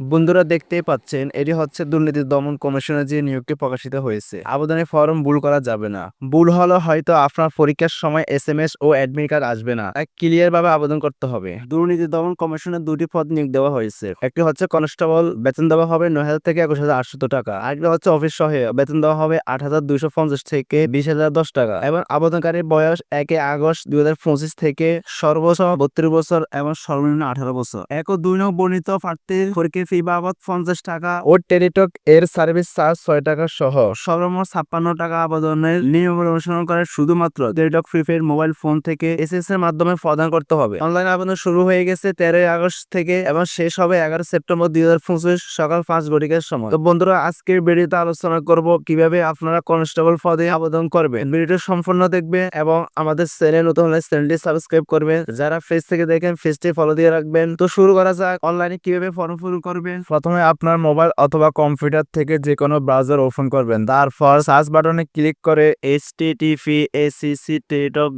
বন্ধুরা দেখতেই পাচ্ছেন, এটি হচ্ছে দুর্নীতি দমন কমিশনের যে নিয়োগটি প্রকাশিত হয়েছে। আবেদনের ফর্ম ভুল করা যাবে না। ভুল হলে হয়তো আপনার পরীক্ষার সময় এস এম এস ও অ্যাডমিট কার্ড আসবে না। ক্লিয়ার ভাবে আবেদন করতে হবে। দুর্নীতি দমন কমিশনের দুটি পদ নিয়োগ দেওয়া হয়েছে। একটি হচ্ছে কনস্টেবল, বেতন দেওয়া হবে নয় হাজার থেকে একুশ হাজার আটশো টাকা। আরেকটি হচ্ছে অফিস সহে বেতন দেওয়া হবে আট হাজার দুইশো পঞ্চাশ থেকে বিশ হাজার দশ টাকা। এবং আবেদনকারীর বয়স একে আগস্ট দুই হাজার পঁচিশ থেকে সর্বোচ্চ বত্রিশ বছর এবং সর্বনিম্ন আঠারো বছর। এক ও দুই নং বর্ণিত প্রার্থীর পরীক্ষা ফি বাবদ পঞ্চাশ টাকা। ও টেলিটক এর সার্ভিস চার্জ ছয় টাকা সহ। সর্বমোট ছাপ্পান্ন টাকা আবেদনের নিয়ম অনুসরণ করে শুধুমাত্র টেলিটক প্রিপেড মোবাইল ফোন থেকে এস এস এর মাধ্যমে প্রদান করতে হবে। অনলাইন আবেদন শুরু হয়ে গেছে তেরোই আগস্ট থেকে এবং শেষ হবে এগারো সেপ্টেম্বর দুই হাজার পঁচিশ সকাল পাঁচ ঘটিকার সময়। তো বন্ধুরা আজকের ভিডিওতে আলোচনা করব কীভাবে আপনারা কনস্টেবল পদে আবেদন করবেন। ভিডিওটি সম্পূর্ণ দেখবে এবং আমাদের চ্যানেল নতুন হলে চ্যানেলটি সাবস্ক্রাইব করবে যারা ফেস থেকে দেখেন ফেসটি ফলো দিয়ে রাখবেন। তো শুরু করা যাক অনলাইনে কীভাবে ফর্ম শুরু করবেন প্রথমে আপনার মোবাইল অথবা কম্পিউটার থেকে যে কোনো ব্রাউজার ওপেন করবেন। তারপর সার্চ বাটনে ক্লিক করে H T T P ACC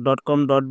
dot com dot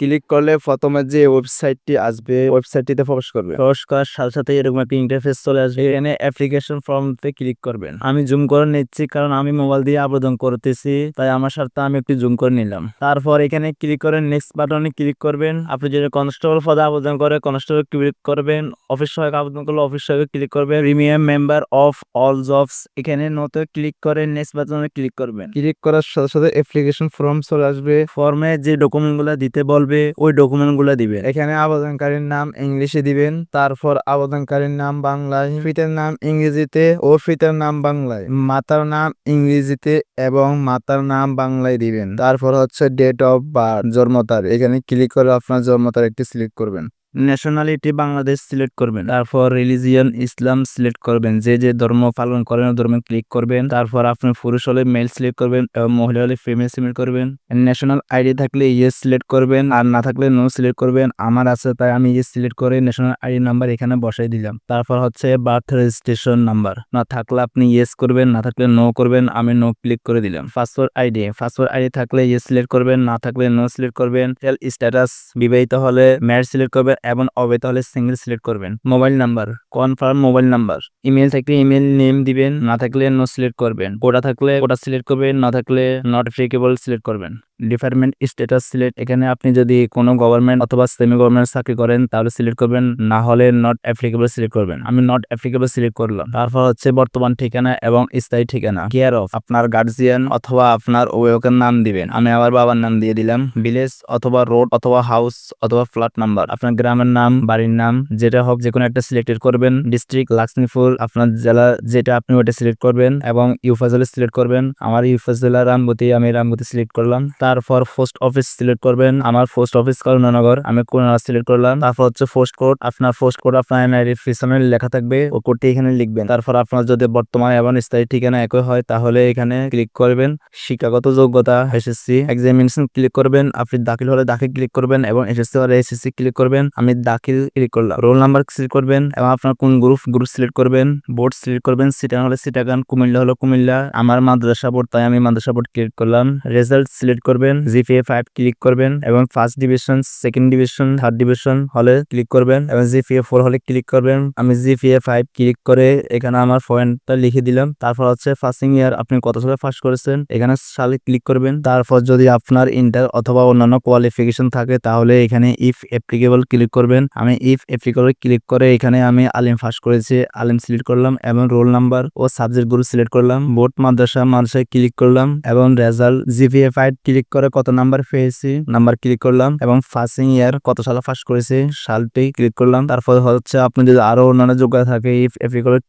click করলে প্রথমে যে ওয়েবসাইটটি আসবে, ওয়েবসাইটটিতে প্রবেশ করবে। প্রবেশ করার সাথে সাথে এরকম একটা ইন্টারফেস চলে আসবে। এখানে অ্যাপ্লিকেশন ফর্মতে ক্লিক করবেন। আমি জুম করে নিচ্ছি কারণ আমি মোবাইল দিয়ে আবেদন করতেছি, তাই আমার সাথে আমি একটু জুম করে নিলাম। তারপর এখানে ক্লিক করে নেক্সট বাটনে ক্লিক করবেন। আপনি যদি কনস্টেবল পদে আবেদন করে কনস্টেবল ক্লিক করবেন। অফিস সহায়ক আবেদন করলে অফিস সহায়ক ক্লিক করবেন। Premium member of all jobs এখানে নতুন ক্লিক করে নেক্সট বাটনে ক্লিক করবেন। ক্লিক করার সাথে সাথে অ্যাপ্লিকেশন ফর্ম চলে আসবে। ফর্মে যে ডকুমেন্টগুলা দিতে বলবে ওই ডকুমেন্টগুলা দিবেন। এখানে আবেদনকারীর নাম ইংলিশে দিবেন তারপর আবেদনকারীর নাম বাংলায় ফিটের নাম ইংরেজিতে ও ফিটের নাম বাংলায়। মাতার নাম ইংরেজিতে এবং মাতার নাম বাংলায় দিবেন। তারপর হচ্ছে ডেট অফ বার্থ জন্ম তারিখ এখানে ক্লিক করে আপনার জন্ম তারিখটি সিলেক্ট করবেন। ন্যাশনালিটি বাংলাদেশ সিলেক্ট করবেন। তারপর রিলিজিয়ন ইসলাম সিলেক্ট করবেন। যে যে ধর্ম পালন করেন ধর্মে ক্লিক করবেন। তারপর আপনি পুরুষ হলে মেল সিলেক্ট করবেন, এবং মহিলা হলে ফিমেল সিলেক্ট করবেন। ন্যাশনাল আইডি থাকলে ইয়েস সিলেক্ট করবেন, আর না থাকলে নো সিলেক্ট করবেন। আমার আছে, তাই আমি ইয়েস সিলেক্ট করে ন্যাশনাল আইডি নাম্বার এখানে বসাই দিলাম। তারপর হচ্ছে বার্থ রেজিস্ট্রেশন নাম্বার না থাকলে আপনি ইয়েস করবেন, না থাকলে নো করবেন, আমি নো ক্লিক করে দিলাম। পাসওয়ার্ড আইডি পাসওয়ার্ড আইডি থাকলে ইয়েস সিলেক্ট করবেন, না থাকলে নো সিলেক্ট করবেন। স্ট্যাটাস বিবাহিত হলে ম্যারিড সিলেক্ট করবেন এবং অবৈধ সিঙ্গেল সিলেক্ট করবেন। Mobile number confirm mobile number email থাকলে ইমেল নেম দিবেন, না থাকলে নো সিলেক্ট করবেন। কোটা থাকলে কোটা সিলেক্ট করবেন, না থাকলে নট অ্যাপ্লিকেবল সিলেক্ট করবেন। Department status select. এখানে আপনি যদি কোনো গভর্নমেন্ট অথবা সেমি গভর্নমেন্ট চাকরি করেন, তাহলে সিলেক্ট করবেন। না হলে নট অ্যাপ্লিকেবল সিলেক্ট করবেন। আমি নট অ্যাপ্লিকেবল সিলেক্ট করলাম। তারপর হচ্ছে বর্তমান ঠিকানা এবং স্থায়ী ঠিকানা। কেয়ার অফ আপনার গার্জিয়ান অথবা আপনার অভিভাবকের নাম দিবেন। আমি আমার বাবার নাম দিয়ে দিলাম। ভিলেজ অথবা রোড অথবা হাউস অথবা ফ্ল্যাট নাম্বার আপনার গ্রামের নাম, বাড়ির নাম, যেটা হোক যে কোনো একটা সিলেক্টেড করবেন। ডিস্ট্রিক্ট লক্ষ্মীপুর আপনার জেলা যেটা আপনি ওটা সিলেক্ট করবেন এবং ইউফাজলে সিলেক্ট করবেন। আমার ইউফাজলা রামবতী, আমি রামবতী সিলেক্ট করলাম। তারপর পোস্ট অফিস সিলেক্ট করবেন। আমার পোস্ট অফিস করুণানগর, আমি করুণানগর সিলেক্ট করলাম। তারপর হচ্ছে পোস্ট কোড আপনার পোস্ট কোড আপনার এনআইডি পিছনে লেখা থাকবে। ও কোডটি এখানে লিখবেন। তারপর আপনার যদি বর্তমান এবং স্থায়ী ঠিকানা একই হয়, তাহলে এখানে ক্লিক করবেন। শিক্ষাগত যোগ্যতা এসএসসি এক্সামিনেশন ক্লিক করবেন। আপনি দাখিল হলে দাখিল ক্লিক করবেন এবং এসএসসি হলে এসএসসি ক্লিক করবেন। আমি দাখিল ক্লিক করলাম। রোল নাম্বার সিলেক্ট করবেন এবং আপনার কোন গ্রুপ গ্রুপ সিলেক্ট করবেন। বোর্ড সিলেক্ট করবেন। সিটাগান হলে সিটাগান, কুমিল্লা হলো কুমিল্লা। আমার মাদ্রাসা বোর্ড তাই আমি মাদ্রাসা বোর্ড ক্লিক করলাম। রেজাল্ট সিলেক্ট করবেন। জিপিএ ফাইভ ক্লিক করবেন এবং first division second division third division হলে ক্লিক করবেন এবং জিপিএ ফোর হলে ক্লিক করবেন। আমি জিপিএ ফাইভ ক্লিক করে এখানে আমার পয়েন্টটা লিখে দিলাম। তারপর হচ্ছে ফার্স্টিং ইয়ার আপনি কত সালে ফার্স্ট করেছেন? এখানে সালে ক্লিক করবেন। তারপর যদি আপনার ইন্টার অথবা অন্যান্য কোয়ালিফিকেশন থাকে তাহলে এখানে ইফ অ্যাপ্লিকেবল ক্লিক করবেন। আমি ইফ অ্যাপ্লিকেবল ক্লিক করে এখানে আমি আলিম ফার্স্ট করেছি, আলিম সিলেক্ট করলাম এবং রোল নাম্বার ও সাবজেক্টগুলো সিলেক্ট করলাম। বোর্ড মাদ্রাসা, মাদ্রাসায় ক্লিক করলাম এবং রেজাল্ট জিপিএ ফাইভ ক্লিক করে কত নাম্বার পেয়েছি, নাম্বার ক্লিক করলাম এবং ফার্স্টিং ইয়ার কত সালে ফার্স্ট করেছি সালটি ক্লিক করলাম। তারপর হচ্ছে আপনি যদি আরও অন্যান্য যোগ্যতা থাকে ইফ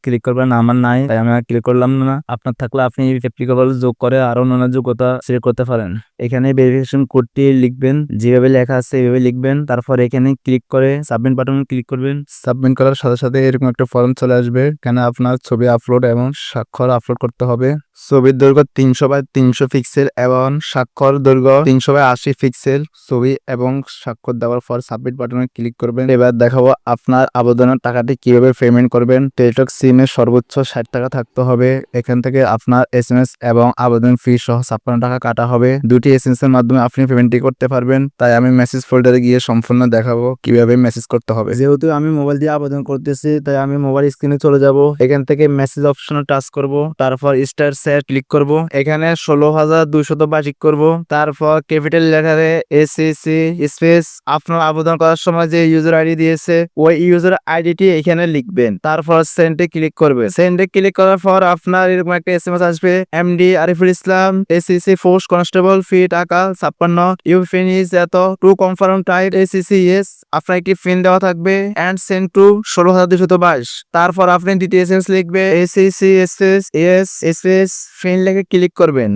ক্লিক করবেন, আমার নাই, তাই আমি ক্লিক করলাম না। আপনার থাকলে আপনি ইফ অ্যাপ্লিকেবল যোগ করে আরও অন্যান্য যোগ্যতা সিলেক্ট করতে পারেন। এখানে ভেরিফিকেশন কোডটি লিখবেন, যেভাবে লেখা আছে এইভাবে লিখবেন। তারপর এখানে ক্লিক করে সাবমিট বাটনে ক্লিক করবেন। সাবমিট করার সাথে সাথে এরকম একটা ফর্ম চলে আসবে। এখানে আপনার ছবি আপলোড এবং স্বাক্ষর আপলোড করতে হবে। ছবির দৈর্ঘ্য তিনশো বাই তিনশো পিক্সেল এবং স্বাক্ষর দৈর্ঘ্য তিনশো বাই আশি পিক্সেল ছবি এবং স্বাক্ষর দেওয়ার পর সাবমিট বাটনে ক্লিক করবেন। এবার দেখাবো আপনার আবেদনের টাকাটি কীভাবে পেমেন্ট করবেন। টেলিটক সিমে সর্বোচ্চ ষাট টাকা থাকতে হবে। এখান থেকে আপনার এস এম এস এবং আবেদন ফি সহ ছাপ্পান্ন টাকা কাটা হবে। দুটি এস এম এস এর মাধ্যমে আপনি পেমেন্টটি করতে পারবেন। তাই আমি মেসেজ ফোল্ডারে গিয়ে সম্পূর্ণ দেখাবো কীভাবে মেসেজ করতে হবে। যেহেতু আমি মোবাইল দিয়ে আবেদন করতেছি, তাই আমি মোবাইল স্ক্রিনে চলে যাব। এখান থেকে মেসেজ অপশনে টাচ করব। তারপর স্টার সেট ক্লিক করব। এখানে ষোলো হাজার দুইশত বাজিক করব। তারপর ক্যাপিটাল লেটারে এসিসি স্পেস আপনার আবেদন করার সময় যে ইউজার আইডি দিয়েছে, ওই ইউজার আইডিটি এখানে লিখবেন। তারপর সেন্ডে ক্লিক করবে সেন্ডে ক্লিক করার পর আপনার এরকম একটা এস এম এস আসবে MD Ariful Islam ACC force constable fee টাকা ছাপ্পান্ন ইউ ফিনিশ এত to confirm type ACC yes আপনার একটি ফিন দেওয়া থাকবে অ্যান্ড সেন্ড টু ষোলো হাজার দুশত বাইশ। তারপর আপনি ডিটেলস লিখবে ACC space S space pin লেগে ক্লিক করবেন।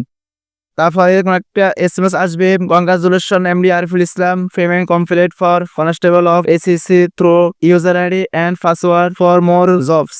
তারপরে এরকম একটা এস এম এস আসবে। Congratulation MD Ariful Islam payment complete for constable of ACC through user ID and password for more jobs